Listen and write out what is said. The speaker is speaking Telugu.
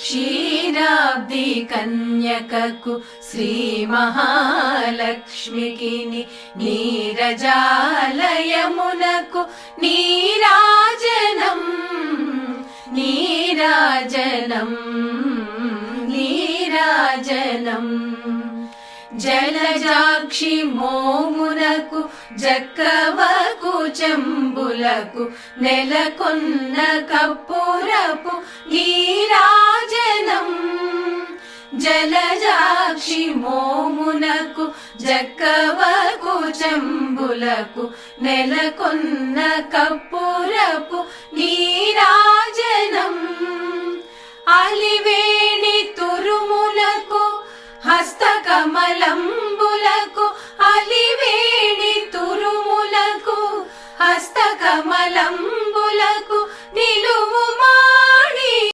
క్షీరాబ్ది కన్యకకు శ్రీ మహాలక్ష్మికి నీరజాలయమునకు నీరాజనం నీరాజనం నీరాజనం. జలజాక్షి మోమునకు జక్కవకు చెంబులకు నెలకొన్న కప్పురపు నీ జలజాక్షి మోమునకు జక్కవకు చెంబులకు నెలకొన్న కప్పురపు నీరాజనం. అలివేణి తురుములకు హస్తకమలంబులకు అలివేణి తురుములకు హస్తకమలం